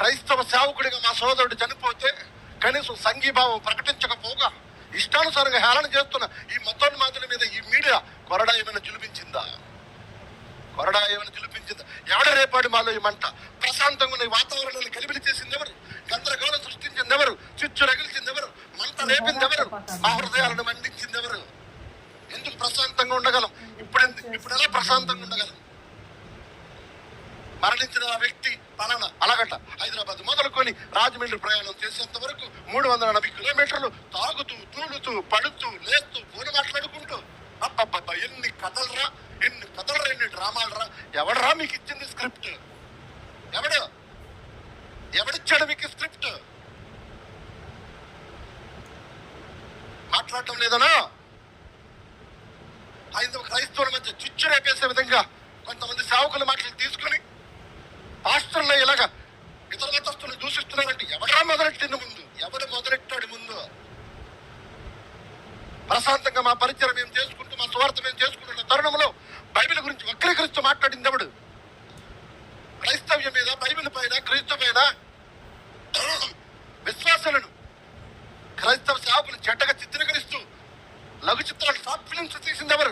క్రైస్తవ సేవకుడిగా మా సోదరుడు చనిపోతే కనీసం సంఘీభావం ప్రకటించకపోగా ఇష్టానుసారంగా హేళన చేస్తున్న ఈ మతోన్మాతుల మీద ఈ మీడియా కొరడా ఏమైనా జులిపించిందా కొరడా ఏమైనా జులిపించిందా ఎవడ రేపాడు మాలో ఈ మంట. ప్రశాంతంగా ఉన్న ఈ వాతావరణాన్ని కలిబిలి చేసింది ఎవరు గందరగోళం సృష్టించింది ఎవరు చిచ్చు రగిలిచింది ఎవరు మంట రేపింది ఎవరు మా హృదయాలను మండించింది ఎవరు ఎందుకు ప్రశాంతంగా ఉండగలం? ఇప్పుడు ఇప్పుడు ఎలా ప్రశాంతంగా ఉండగలం? మరణించిన వ్యక్తి పలానా అలాగట హైదరాబాద్ మొదలుకొని రాజమండ్రి ప్రయాణం చేసేంత వరకు మూడు వందల నలభై కిలోమీటర్లు తాగుతూ తూలుతూ పడుతూ లేస్తూ ఫోన్ మాట్లాడుకుంటూ. అబ్బబ్బబ్బా ఎన్ని కథలరా ఎన్ని కథలరా ఎన్ని డ్రామాలరా. ఎవడరా మీకు ఇచ్చింది స్క్రిప్ట్? ఎవడు? ఎవడిచ్చాడు మీకు స్క్రిప్ట్? మాట్లాడటం లేదనా? ఐదు క్రైస్తవుల మధ్య చిచ్చు రేపేసే విధంగా ప్రశాంతంగా మా పరిచయం మేము చేసుకుంటూ మా స్వార్థ మేము చేసుకుంటున్న తరుణంలో బైబిల్ గురించి వక్రీకరిస్తూ మాట్లాడింది ఎవడు? క్రైస్తవ్యం మీద బైబిల్ పైన క్రీస్తు పైన విశ్వాసాలను క్రైస్తవ సేవకులు చెడ్డగా చిత్రీకరిస్తూ లఘు చిత్రాలు షార్ట్ ఫిలిమ్స్ తీసింది ఎవరు?